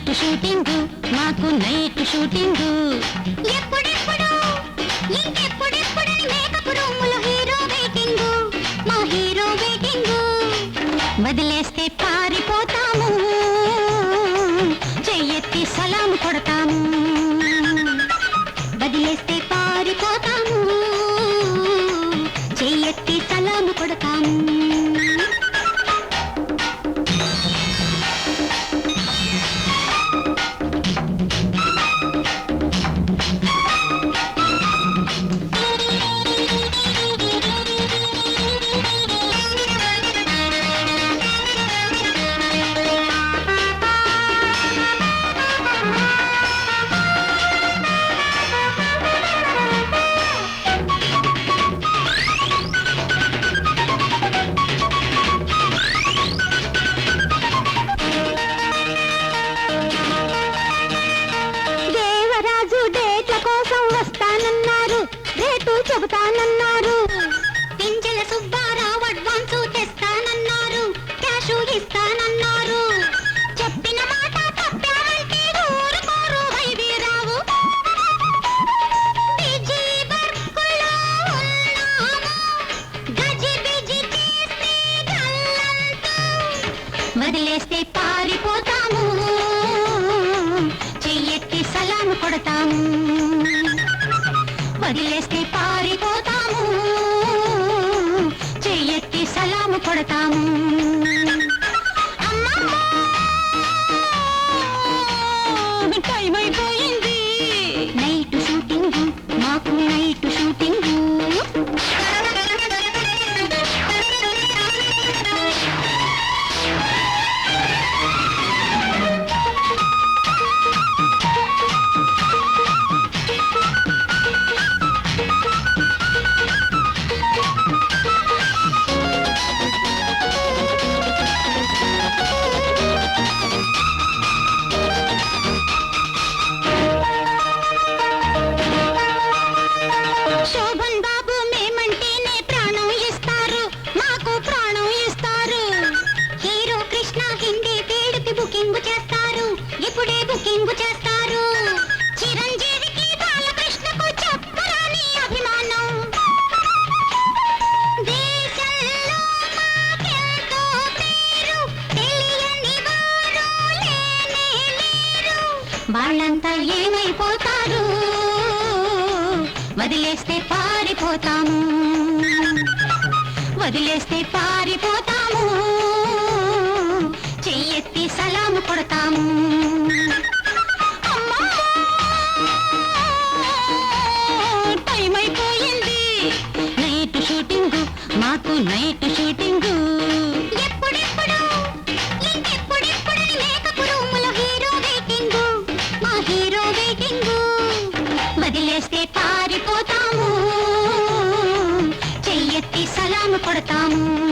Night shooting మాకు night shooting. ఎప్పుడెప్పుడు? ఇంకెప్పుడెప్పుడు మేకప్ రూములో హీరో వెయిటింగ్? మా హీరో వెయిటింగ్. వదిలేస్తే పారిపోతాము. చెయ్యెత్తి సలాం కొడతాము. వదిలేస్తే పారిపోతాము. చెయ్యెత్తి సలాము కొడతాము. రేటు పింజల సుబ్బారావు అడ్వాన్స్ తెస్తానన్నారు. క్యాషు ఇస్తానన్నారు. చెప్పిన మాట ఊరుకోరు వైవీరావు బిజీ ఉన్నాము. చేస్తే వదిలేస్తే పారిపోతాము. చెయ్యెత్తి సలాం కొడతాము. వదిలేస్తే వాళ్ళంతా ఏమైపోతారు? వదిలేస్తే పారిపోతాము. వదిలేస్తే పారిపోతాము. చెయ్యెత్తి సలాము కొడతాము. టైం అయిపోయింది నైట్ షూటింగ్ మాకు నైట్ Mm-hmm.